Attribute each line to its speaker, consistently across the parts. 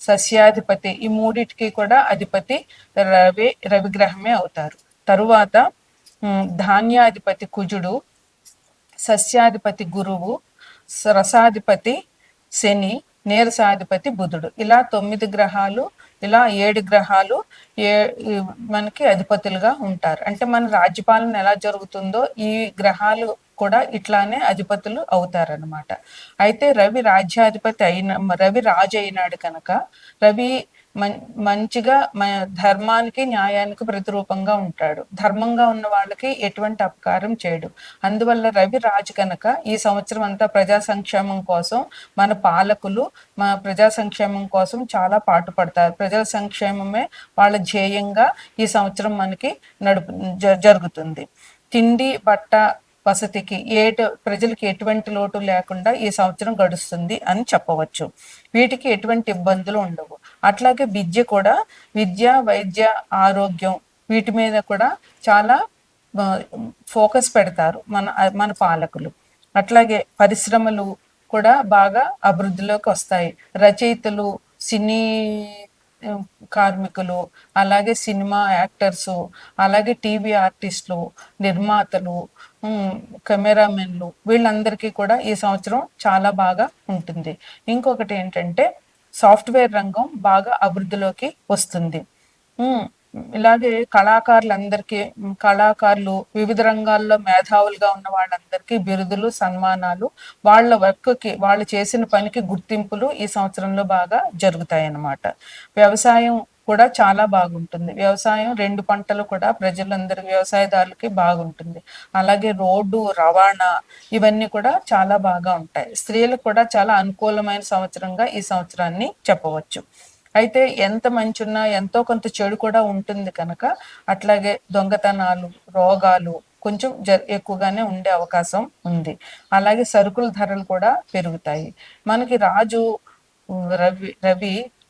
Speaker 1: సస్యాధిపతి. ఈ మూడిటికి కూడా అధిపతి రవి రవిగ్రహమే అవుతారు. తరువాత ధాన్యాధిపతి కుజుడు సస్యాధిపతి గురువు రసాధిపతి శని నీరసాధిపతి బుధుడు. ఇలా తొమ్మిది గ్రహాలు ఇలా ఏడు గ్రహాలు ఏ మనకి అధిపతులుగా ఉంటారు. అంటే మన రాజ్యపాలన ఎలా జరుగుతుందో ఈ గ్రహాలు కూడా ఇట్లానే అధిపతులు అవుతారనమాట అయితే రవి రాజ్యాధిపతి అయిన రవి రాజు అయినాడు కనుక రవి మంచిగా ధర్మానికి న్యాయానికి ప్రతిరూపంగా ఉంటాడు. ధర్మంగా ఉన్న వాళ్ళకి ఎటువంటి అపకారం చేయడు. అందువల్ల రవి రాజు కనుక ఈ సంవత్సరం అంతా ప్రజా సంక్షేమం కోసం మన పాలకులు మన ప్రజా సంక్షేమం కోసం చాలా పాటుపడతారు. ప్రజల సంక్షేమమే వాళ్ళ ధ్యేయంగా ఈ సంవత్సరం మనకి నడుపు జ- జరుగుతుంది. తిండి బట్ట వసతికి ఏ ప్రజలకి ఎటువంటి లోటు లేకుండా ఈ సంవత్సరం గడుస్తుంది అని చెప్పవచ్చు. వీటికి ఎటువంటి ఇబ్బందులు ఉండవు. అట్లాగే విద్య కూడా విద్య వైద్య ఆరోగ్యం వీటి మీద కూడా చాలా ఫోకస్ పెడతారు మన మన పాలకులు. అట్లాగే పరిశ్రమలు కూడా బాగా అభివృద్ధిలోకి వస్తాయి. రచయితలు సినీ కార్మికులు అలాగే సినిమా యాక్టర్స్ అలాగే టీవీ ఆర్టిస్టులు నిర్మాతలు కెమెరామెన్లు వీళ్ళందరికీ కూడా ఈ సంవత్సరం చాలా బాగా ఉంటుంది. ఇంకొకటి ఏంటంటే సాఫ్ట్వేర్ రంగం బాగా అభివృద్ధిలోకి వస్తుంది. ఇలాగే కళాకారులందరికీ కళాకారులు వివిధ రంగాల్లో మేధావులుగా ఉన్న వాళ్ళందరికీ బిరుదులు సన్మానాలు వాళ్ళ వర్క్కి వాళ్ళు చేసిన పనికి గుర్తింపులు ఈ సంవత్సరంలో బాగా జరుగుతాయి అన్నమాట వ్యవసాయం కూడా చాలా బాగుంటుంది. వ్యవసాయం రెండు పంటలు కూడా ప్రజలందరూ వ్యవసాయదారులకి బాగుంటుంది. అలాగే రోడ్డు రవాణా ఇవన్నీ కూడా చాలా బాగా ఉంటాయి. స్త్రీలకు కూడా చాలా అనుకూలమైన సంవత్సరంగా ఈ సంవత్సరాన్ని చెప్పవచ్చు. అయితే ఎంత మంచి ఉన్నా ఎంతో కొంత చెడు కూడా ఉంటుంది కనుక అట్లాగే దొంగతనాలు రోగాలు కొంచెం జ ఎక్కువగానే ఉండే అవకాశం ఉంది. అలాగే సరుకుల ధరలు కూడా పెరుగుతాయి. మనకి రాజు రవి రవి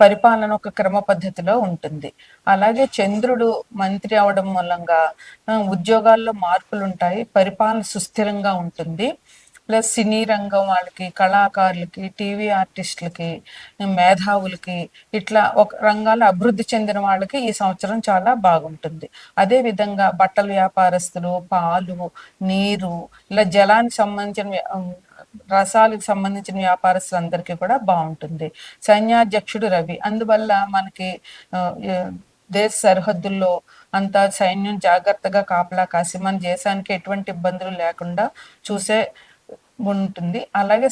Speaker 1: పరిపాలన ఒక క్రమ పద్ధతిలో ఉంటుంది. అలాగే చంద్రుడు మంత్రి అవడం మూలంగా ఉద్యోగాల్లో మార్పులు ఉంటాయి పరిపాలన సుస్థిరంగా ఉంటుంది. ప్లస్ సినీ రంగం వాళ్ళకి కళాకారులకి టీవీ ఆర్టిస్టులకి మేధావులకి ఇట్లా ఒక రంగాలు అభివృద్ధి చెందిన వాళ్ళకి ఈ సంవత్సరం చాలా బాగుంటుంది. అదే విధంగా బట్టల వ్యాపారస్తులు పాలు నీరు ఇలా జలానికి సంబంధించిన వ్య- రసాలకు సంబంధించిన వ్యాపారస్తులందరికీ కూడా బాగుంటుంది. సైన్యాధ్యక్షుడు రవి. అందువల్ల మనకి దేశ సరిహద్దుల్లో అంతా సైన్యం జాగ్రత్తగా కాపలా కాసి మన దేశానికి ఎటువంటి ఇబ్బందులు లేకుండా చూసే ఉంటుంది. అలాగే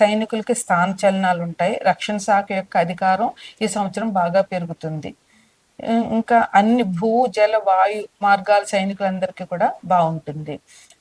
Speaker 1: సైనికులకి స్థాన చలనాలు ఉంటాయి. రక్షణ శాఖ యొక్క అధికారం ఈ సంవత్సరం బాగా పెరుగుతుంది. ఇంకా అన్ని భూ జల వాయు మార్గాల సైనికులందరికీ కూడా బాగుంటుంది.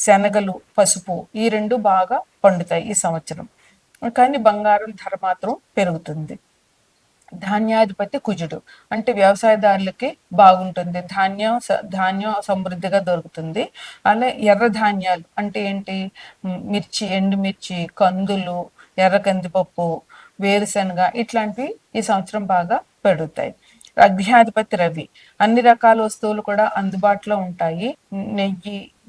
Speaker 1: శనగలు పసుపు ఈ రెండు బాగా పండుతాయి ఈ సంవత్సరం. కానీ బంగారం ధర మాత్రం పెరుగుతుంది. ధాన్యాధిపతి కుజుడు. అంటే వ్యవసాయదారులకి బాగుంటుంది. ధాన్యం స- ధాన్యం సమృద్ధిగా దొరుకుతుంది. అలా ఎర్ర ధాన్యాలు అంటే ఏంటి? మిర్చి ఎండుమిర్చి కందులు ఎర్ర కందిపప్పు వేరుశనగ ఇట్లాంటివి ఈ సంవత్సరం బాగా పెరుగుతాయి. అగ్నియాధిపతి రవి. అన్ని రకాల వస్తువులు కూడా అందుబాటులో ఉంటాయి. నెయ్యి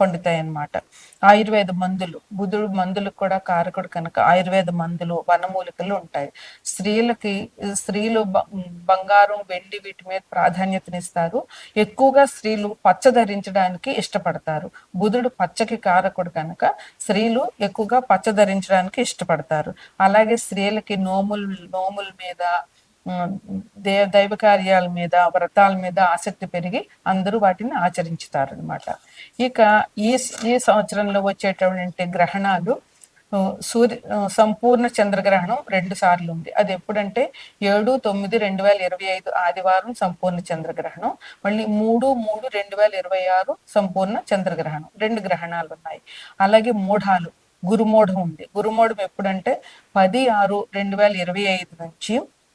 Speaker 1: పండుతాయి అన్నమాట ఆయుర్వేద మందులు బుధుడు మందులు కూడా కారకుడు కనుక ఆయుర్వేద మందులు వనమూలికలు ఉంటాయి. స్త్రీలకి స్త్రీలు బ- బంగారం వెండి వీటి మీద ప్రాధాన్యతనిస్తారు. ఎక్కువగా స్త్రీలు పచ్చ ధరించడానికి ఇష్టపడతారు. బుధుడు పచ్చకి కారకుడు కనుక స్త్రీలు ఎక్కువగా పచ్చ ధరించడానికి ఇష్టపడతారు. అలాగే స్త్రీలకి నోములు నోముల మీద దే దైవ కార్యాల మీద వ్రతాల మీద ఆసక్తి పెరిగి అందరూ వాటిని ఆచరించుతారు అనమాట ఇక ఈ ఈ సంవత్సరంలో వచ్చేటటువంటి గ్రహణాలు సూర్య సంపూర్ణ చంద్రగ్రహణం రెండు సార్లు ఉంది. అది ఎప్పుడంటే ఏడు తొమ్మిది రెండు వేల ఇరవై ఐదు ఆదివారం సంపూర్ణ చంద్రగ్రహణం మళ్ళీ మూడు మూడు రెండు వేల ఇరవై ఆరు సంపూర్ణ చంద్రగ్రహణం. రెండు గ్రహణాలు ఉన్నాయి. అలాగే మూఢాలు గురుమూఢం ఉంది. గురుమూఢం ఎప్పుడంటే పది ఆరు రెండు వేల ఇరవై ఐదు నుంచి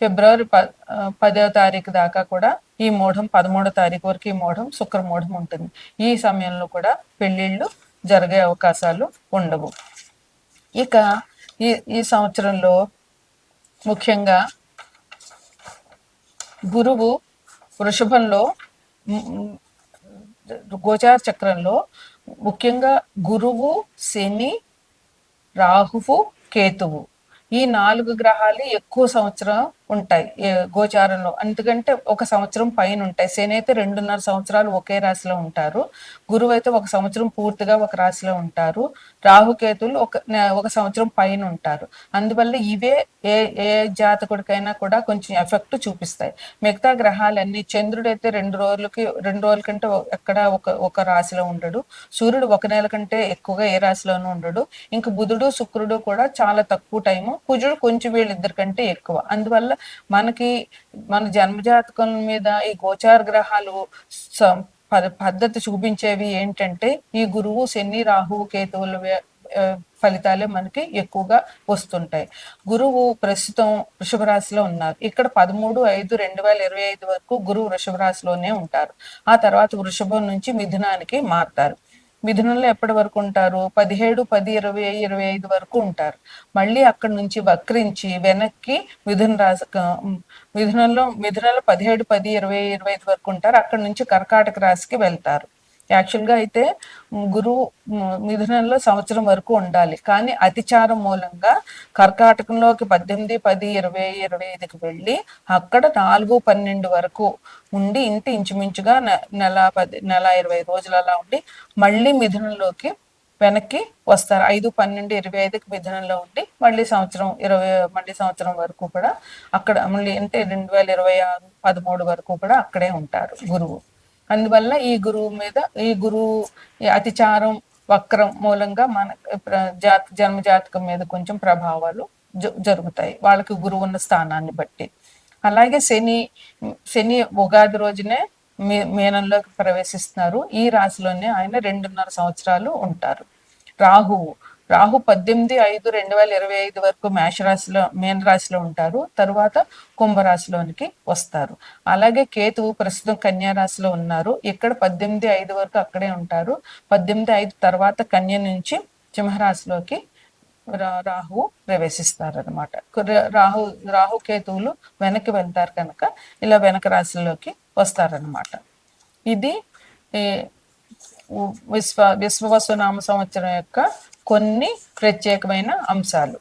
Speaker 1: ఫిబ్రవరి ప పదవ తారీఖు దాకా కూడా ఈ మూఢం పదమూడో తారీఖు వరకు ఈ మూఢం శుక్ర మూఢం ఉంటుంది. ఈ సమయంలో కూడా పెళ్ళిళ్ళు జరిగే అవకాశాలు ఉండవు. ఇక ఈ ఈ సంవత్సరంలో ముఖ్యంగా గురువు వృషభంలో గోచార చక్రంలో ముఖ్యంగా గురువు శని రాహువు కేతువు. ఈ నాలుగు గ్రహాలు ఎక్కువ సంవత్సరం ఉంటాయి గోచారంలో. ఎందుకంటే ఒక సంవత్సరం పైన ఉంటాయి. శని అయితే రెండున్నర సంవత్సరాలు ఒకే రాశిలో ఉంటారు. గురువు అయితే ఒక సంవత్సరం పూర్తిగా ఒక రాశిలో ఉంటారు. రాహుకేతులు ఒక ఒక సంవత్సరం పైన ఉంటారు. అందువల్ల ఇవే ఏ ఏ జాతకుడికైనా కూడా కొంచెం ఎఫెక్ట్ చూపిస్తాయి. మిగతా గ్రహాలన్నీ చంద్రుడు అయితే రెండు రోజులకి రెండు రోజుల కంటే ఎక్కడ ఒక ఒక రాశిలో ఉండడు. సూర్యుడు ఒక నెల కంటే ఎక్కువగా ఏ రాశిలోనూ ఉండడు. ఇంకా బుధుడు శుక్రుడు కూడా చాలా తక్కువ టైము. కుజుడు కొంచెం వీళ్ళిద్దరి కంటే ఎక్కువ. అందువల్ల మనకి మన జన్మజాతకం మీద ఈ గోచార గ్రహాలు పద్ధతి చూపించేవి ఏంటంటే ఈ గురువు శని రాహువు కేతువుల ఫలితాలే మనకి ఎక్కువగా వస్తుంటాయి. గురువు ప్రస్తుతం వృషభ రాశిలో ఉన్నారు. ఇక్కడ పదమూడు ఐదు రెండు వేల ఇరవై ఐదు వరకు గురువు వృషభ రాశిలోనే ఉంటారు. ఆ తర్వాత వృషభం నుంచి మిథునానికి మారుతారు. మిథునంలో ఎప్పటి వరకు ఉంటారు? పదిహేడు పది ఇరవై ఇరవై ఐదు వరకు ఉంటారు. మళ్ళీ అక్కడి నుంచి వక్రించి వెనక్కి మిథున రాశి మిథునంలో మిథునంలో పదిహేడు పది ఇరవై ఇరవై ఐదు వరకు ఉంటారు. అక్కడి నుంచి కర్కాటక రాశికి వెళ్తారు. యాక్చువల్గా అయితే గురువు మిథునంలో సంవత్సరం వరకు ఉండాలి. కానీ అతిచారం మూలంగా కర్కాటకంలోకి పద్దెనిమిది పది ఇరవై ఇరవై ఐదుకి వెళ్ళి అక్కడ నాలుగు పన్నెండు వరకు ఉండి ఇంటి ఇంచుమించుగా నెల పది నెల ఇరవై రోజులు అలా ఉండి మళ్ళీ మిథునంలోకి వెనక్కి వస్తారు. ఐదు పన్నెండు ఇరవై ఐదుకి మిథునంలో ఉండి మళ్ళీ సంవత్సరం ఇరవై మళ్ళీ సంవత్సరం వరకు కూడా అక్కడ మళ్ళీ అంటే రెండు వేల ఇరవై ఆరు పదమూడు వరకు కూడా అక్కడే ఉంటారు గురువు. అందువల్ల ఈ గురువు మీద ఈ గురువు అతిచారం వక్రం మూలంగా మన జాత జన్మ జాతకం మీద కొంచెం ప్రభావాలు జరుగుతాయి. వాళ్ళకి గురువు ఉన్న స్థానాన్ని బట్టి. అలాగే శని శని ఉగాది రోజునే మీ మీనంలోకి ప్రవేశిస్తున్నారు. ఈ రాశిలోనే ఆయన రెండున్నర సంవత్సరాలు ఉంటారు. రాహువు రాహు పద్దెనిమిది ఐదు రెండు వేల ఇరవై ఐదు వరకు మేషరాశిలో మీన రాశిలో ఉంటారు. తరువాత కుంభరాశిలోనికి వస్తారు. అలాగే కేతువు ప్రస్తుతం కన్యా రాశిలో ఉన్నారు. ఇక్కడ పద్దెనిమిది ఐదు వరకు అక్కడే ఉంటారు. పద్దెనిమిది ఐదు తర్వాత కన్య నుంచి సింహరాశిలోకి రాహు ప్రవేశిస్తారు అనమాట రాహు రాహు కేతువులు వెనక్కి వెళ్తారు కనుక ఇలా వెనక రాశిలోకి వస్తారనమాట ఇది విశ్వ విశ్వవసునామ సంవత్సరం యొక్క కొన్ని ప్రత్యేకమైన అంశాలు.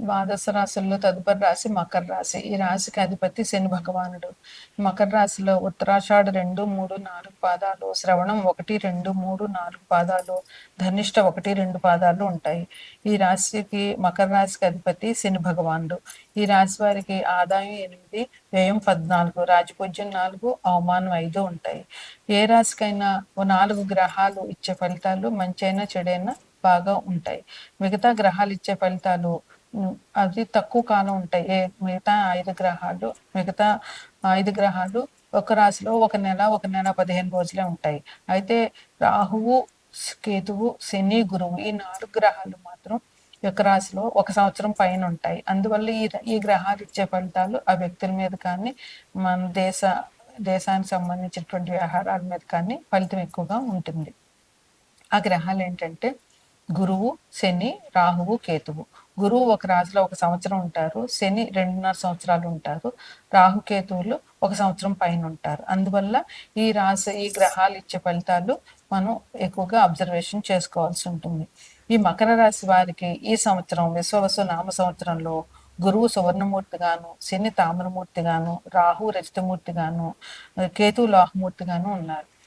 Speaker 1: ద్వాదశ రాశుల్లో తదుపరి రాశి మకర రాశి. ఈ రాశికి అధిపతి శని భగవానుడు. మకర రాశిలో ఉత్తరాషాఢ రెండు మూడు నాలుగు పాదాలు శ్రవణం ఒకటి రెండు మూడు నాలుగు పాదాలు ధనిష్ట ఒకటి రెండు పాదాలు ఉంటాయి. ఈ రాశికి మకర రాశికి అధిపతి శని భగవానుడు. ఈ రాశి వారికి ఆదాయం ఎనిమిది వ్యయం పద్నాలుగు రాజపూజ్యం నాలుగు అవమానం ఐదు ఉంటాయి. ఏ రాశికైనా ఓ నాలుగు గ్రహాలు ఇచ్చే ఫలితాలు మంచైనా చెడైనా బాగా ఉంటాయి. మిగతా గ్రహాలు ఇచ్చే ఫలితాలు అది తక్కువ కాలం ఉంటాయి. మిగతా ఐదు గ్రహాలు మిగతా ఐదు గ్రహాలు ఒక రాశిలో ఒక నెల ఒక నెల పదిహేను రోజులే ఉంటాయి. అయితే రాహువు కేతువు శని గురువు ఈ నాలుగు గ్రహాలు మాత్రం ఒక రాశిలో ఒక సంవత్సరం పైన ఉంటాయి. అందువల్ల ఈ ఈ గ్రహాలు ఇచ్చే ఫలితాలు ఆ వ్యక్తుల మీద కానీ మన దేశ దేశానికి సంబంధించినటువంటి వ్యవహారాల మీద కానీ ఫలితం ఎక్కువగా ఉంటుంది. ఆ గ్రహాలు ఏంటంటే గురువు శని రాహువు కేతువు. గురువు ఒక రాశిలో ఒక సంవత్సరం ఉంటారు శని రెండున్నర సంవత్సరాలు ఉంటారు రాహుకేతువులు ఒక సంవత్సరం పైన ఉంటారు. అందువల్ల ఈ రాశి ఈ గ్రహాలు ఇచ్చే ఫలితాలు మనం ఎక్కువగా అబ్జర్వేషన్ చేసుకోవాల్సి ఉంటుంది. ఈ మకర రాశి వారికి ఈ సంవత్సరం విశ్వవసు నామ సంవత్సరంలో గురువు సువర్ణమూర్తిగాను శని తామ్రమూర్తిగాను రాహు రజితమూర్తిగాను కేతు లోహమూర్తిగాను ఉన్నారు.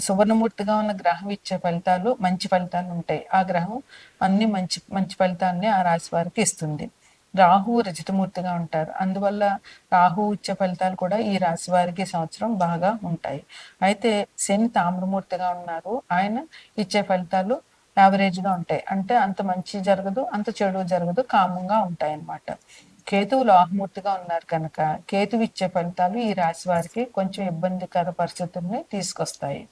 Speaker 1: సువర్ణమూర్తిగా ఉన్న గ్రహం ఇచ్చే ఫలితాలు మంచి ఫలితాలు ఉంటాయి. ఆ గ్రహం అన్ని మంచి మంచి ఫలితాన్ని ఆ రాశి వారికి ఇస్తుంది. రాహు రజితమూర్తిగా ఉంటారు. అందువల్ల రాహు ఇచ్చే ఫలితాలు కూడా ఈ రాశి వారికి సంవత్సరం బాగా ఉంటాయి. అయితే శని తామ్రమూర్తిగా ఉన్నారు. ఆయన ఇచ్చే ఫలితాలు యావరేజ్గా ఉంటాయి. అంటే అంత మంచి జరగదు అంత చెడు జరగదు కామంగా ఉంటాయి అన్నమాట కేతువు లోహమూర్తిగా ఉన్నారు కనుక కేతువు ఇచ్చే ఫలితాలు ఈ రాశి వారికి కొంచెం ఇబ్బందికర పరిస్థితుల్ని తీసుకొస్తాయి.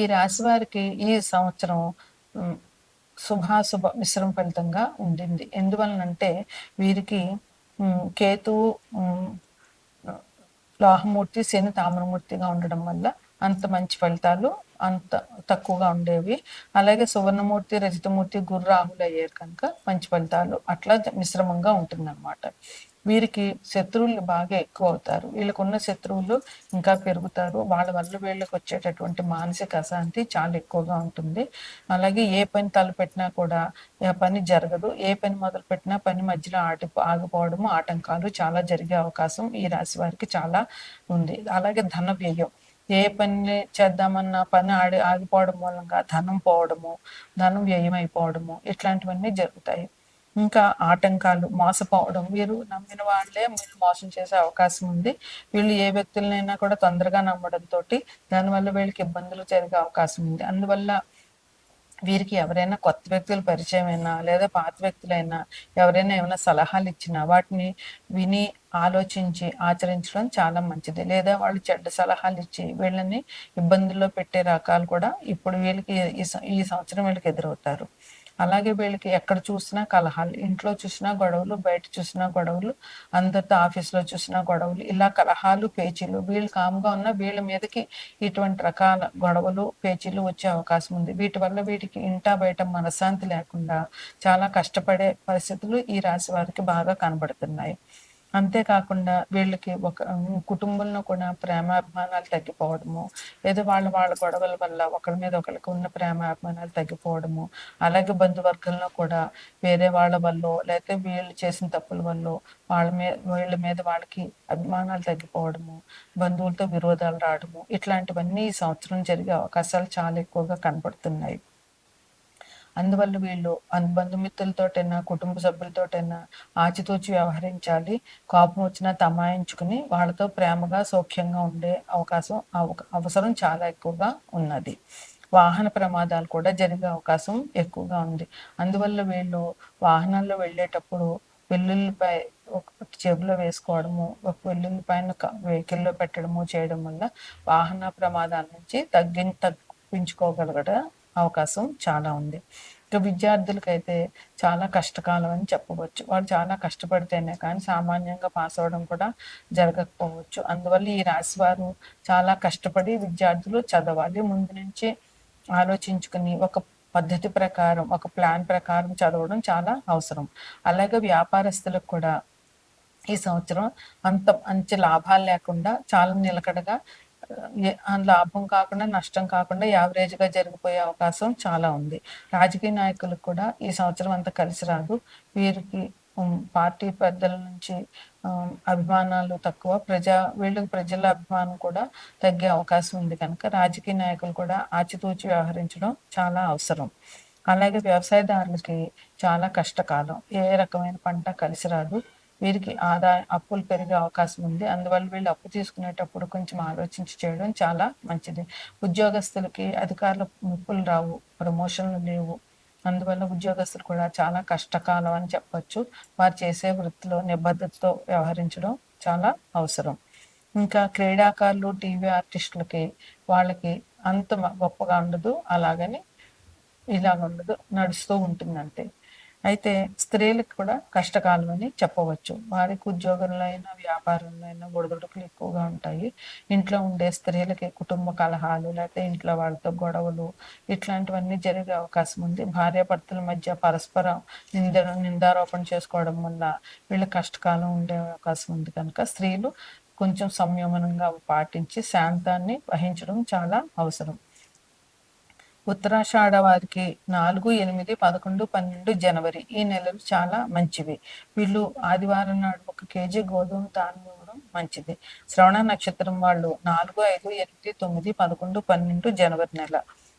Speaker 1: ఈ రాశి వారికి ఈ సంవత్సరం శుభాశుభ మిశ్రమ ఫలితంగా ఉండింది. ఎందువలనంటే వీరికి కేతువు లోహమూర్తి శని తామరమూర్తిగా ఉండడం వల్ల అంత మంచి ఫలితాలు అంత తక్కువగా ఉండేవి. అలాగే సువర్ణమూర్తి రజితమూర్తి గురు రాహులు అయ్యారు కనుక మంచి ఫలితాలు. అట్లా మిశ్రమంగా ఉంటుందన్నమాట. వీరికి శత్రువులు బాగా ఎక్కువ అవుతారు. వీళ్ళకున్న శత్రువులు ఇంకా పెరుగుతారు. వాళ్ళ వల్ల వీళ్ళకి వచ్చేటటువంటి మానసిక అశాంతి చాలా ఎక్కువగా ఉంటుంది. అలాగే ఏ పని తలపెట్టినా కూడా ఆ పని జరగదు. ఏ పని మొదలు పెట్టినా పని మధ్యలో ఆటి ఆగిపోవడము ఆటంకాలు చాలా జరిగే అవకాశం ఈ రాశి వారికి చాలా ఉంది. అలాగే ధన వ్యయం. ఏ పని చేద్దామన్న పని ఆడి ఆగిపోవడం మూలంగా ధనం పోవడము ధనం వ్యయం అయిపోవడము ఇట్లాంటివన్నీ జరుగుతాయి. ఇంకా ఆటంకాలు మోసపోవడం వీరు నమ్మిన వాళ్ళే మీరు మోసం చేసే అవకాశం ఉంది. వీళ్ళు ఏ వ్యక్తులనైనా కూడా తొందరగా నమ్మడంతో దానివల్ల వీళ్ళకి ఇబ్బందులు జరిగే అవకాశం ఉంది. అందువల్ల వీరికి ఎవరైనా కొత్త వ్యక్తులు పరిచయమైనా లేదా పాత వ్యక్తులైనా ఎవరైనా ఏమైనా సలహాలు ఇచ్చినా వాటిని విని ఆలోచించి ఆచరించడం చాలా మంచిది. లేదా వాళ్ళు చెడ్డ సలహాలు ఇచ్చి వీళ్ళని ఇబ్బందుల్లో పెట్టే రకాలు కూడా ఇప్పుడు వీళ్ళకి ఈ సంవత్సరం వీళ్ళకి ఎదురవుతారు. అలాగే వీళ్ళకి ఎక్కడ చూసినా కలహాలు ఇంట్లో చూసినా గొడవలు బయట చూసినా గొడవలు అందరితో ఆఫీస్లో చూసినా గొడవలు ఇలా కలహాలు పేచీలు వీళ్ళు కామ్గా ఉన్న వీళ్ళ మీదకి ఇటువంటి రకాల గొడవలు పేచీలు వచ్చే అవకాశం ఉంది. వీటి వల్ల వీటికి ఇంటా బయట మనశ్శాంతి లేకుండా చాలా కష్టపడే పరిస్థితులు ఈ రాశి వారికి బాగా కనబడుతున్నాయి. అంతేకాకుండా వీళ్ళకి ఒక కుటుంబంలో కూడా ప్రేమాభిమానాలు తగ్గిపోవడము ఏదో వాళ్ళ వాళ్ళ గొడవల వల్ల ఒకరి మీద ఒకరికి ఉన్న ప్రేమాభిమానాలు తగ్గిపోవడము అలాగే బంధువర్గంలో కూడా వేరే వాళ్ళ వల్ల లేకపోతే వీళ్ళు చేసిన తప్పుల వల్ల వాళ్ళ మీద వీళ్ళ మీద వాళ్ళకి అభిమానాలు తగ్గిపోవడము బంధువులతో విరోధాలు రావడము ఇట్లాంటివన్నీ ఈ సంవత్సరం జరిగే అవకాశాలు చాలా ఎక్కువగా కనపడుతున్నాయి. అందువల్ల వీళ్ళు బంధుమిత్రులతోటైనా కుటుంబ సభ్యులతోటైనా ఆచితూచి వ్యవహరించాలి. కోపం వచ్చినా తమాయించుకుని వాళ్ళతో ప్రేమగా సౌఖ్యంగా ఉండే అవకాశం అవ- అవసరం చాలా ఎక్కువగా ఉన్నది. వాహన ప్రమాదాలు కూడా జరిగే అవకాశం ఎక్కువగా ఉంది. అందువల్ల వీళ్ళు వాహనాల్లో వెళ్ళేటప్పుడు వెల్లుల్లిపై ఒక చెవిలో వేసుకోవడము ఒక వెల్లుల్లి పైన వెహికల్లో పెట్టడము చేయడం వల్ల వాహన ప్రమాదాల నుంచి తగ్గి తగ్గించుకోగలగడం అవకాశం చాలా ఉంది. ఇక విద్యార్థులకైతే చాలా కష్టకాలం అని చెప్పవచ్చు. వారు చాలా కష్టపడితేనే కానీ సామాన్యంగా పాస్ అవ్వడం కూడా జరగకపోవచ్చు. అందువల్ల ఈ రాశి వారు చాలా కష్టపడి విద్యార్థులు చదవాలి. ముందు నుంచి ఆలోచించుకుని ఒక పద్ధతి ప్రకారం ఒక ప్లాన్ ప్రకారం చదవడం చాలా అవసరం. అలాగే వ్యాపారస్తులకు కూడా ఈ సంవత్సరం అంత మంచి లాభాలు లేకుండా చాలా నిలకడగా లాభం కాకుండా నష్టం కాకుండా యావరేజ్గా జరిగిపోయే అవకాశం చాలా ఉంది. రాజకీయ నాయకులకు కూడా ఈ సంవత్సరం అంత కలిసి రాదు. వీరికి పార్టీ పెద్దల నుంచి అభిమానాలు తక్కువ. ప్రజా వీళ్ళకి ప్రజల అభిమానం కూడా తగ్గే అవకాశం ఉంది కనుక రాజకీయ నాయకులు కూడా ఆచితూచి వ్యవహరించడం చాలా అవసరం. అలాగే వ్యవసాయదారులకి చాలా కష్టకాలం. ఏ రకమైన పంట కలిసి రాదు. వీరికి ఆదాయ అప్పులు పెరిగే అవకాశం ఉంది. అందువల్ల వీళ్ళు అప్పు తీసుకునేటప్పుడు కొంచెం ఆలోచించి చేయడం చాలా మంచిది. ఉద్యోగస్తులకి అధికారుల ముప్పులు రావు ప్రమోషన్లు లేవు. అందువల్ల ఉద్యోగస్తులు కూడా చాలా కష్టకాలం అని చెప్పచ్చు. వారు చేసే వృత్తిలో నిబద్ధతతో వ్యవహరించడం చాలా అవసరం. ఇంకా క్రీడాకారులు టీవీ ఆర్టిస్టులకి వాళ్ళకి అంత గొప్పగా ఉండదు. అలాగని ఇలాగ ఉండదు. నడుస్తూ ఉంటుంది అంతే అయితే స్త్రీలకు కూడా కష్టకాలం అని చెప్పవచ్చు. వారికి ఉద్యోగంలో అయినా వ్యాపారంలో అయినా ఒడిదుడుకులు ఎక్కువగా ఉంటాయి. ఇంట్లో ఉండే స్త్రీలకి కుటుంబ కలహాలు లేకపోతే ఇంట్లో వాళ్ళతో గొడవలు ఇట్లాంటివన్నీ జరిగే అవకాశం ఉంది. భార్యాభర్తల మధ్య పరస్పరం నింద నిందారోపణ చేసుకోవడం వల్ల వీళ్ళ కష్టకాలం ఉండే అవకాశం ఉంది కనుక స్త్రీలు కొంచెం సంయమనంగా పాటించి శాంతాన్ని వహించడం చాలా అవసరం. ఉత్తరాషాఢ వారికి నాలుగు ఎనిమిది పదకొండు పన్నెండు జనవరి ఈ నెలలు చాలా మంచివి. వీళ్ళు ఆదివారం నాడు ఒక కేజీ గోధుమ తాను ఇవ్వడం మంచిది. శ్రవణ నక్షత్రం వాళ్ళు నాలుగు ఐదు ఎనిమిది తొమ్మిది పదకొండు పన్నెండు జనవరి నెల.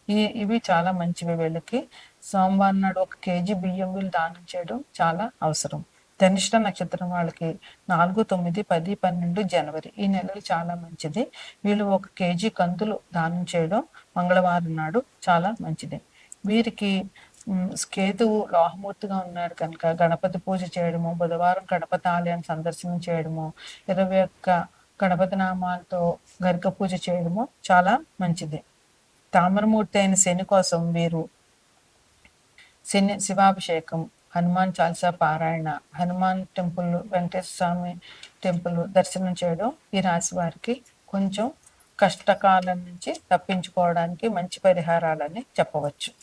Speaker 1: ఈ ఇవి చాలా మంచివి వీళ్ళకి. సోమవారం నాడు ఒక కేజీ బియ్యం వీళ్ళు దానం చేయడం చాలా అవసరం. ధనిష్ట నక్షత్రం వాళ్ళకి నాలుగు తొమ్మిది పది పన్నెండు జనవరి. ఈ నెలలు చాలా మంచిది. వీళ్ళు ఒక కేజీ కందులు దానం చేయడం మంగళవారం నాడు చాలా మంచిది. వీరికి కేతువు లోహమూర్తిగా ఉన్నాడు కనుక గణపతి పూజ చేయడము బుధవారం గణపతి ఆలయాన్ని సందర్శనం చేయడము ఇరవై ఒక్క గణపతి నామాలతో గరిక పూజ చేయడము చాలా మంచిది. తామరమూర్తి అయిన శని కోసం వీరు శని శివాభిషేకం హనుమాన్ చాలీసా పారాయణ హనుమాన్ టెంపుల్ వెంకటేశ్వర స్వామి టెంపుల్ దర్శనం చేయడం ఈ రాశి వారికి కొంచెం కష్టకాలం నుంచి తప్పించుకోవడానికి మంచి పరిహారాలని చెప్పవచ్చు.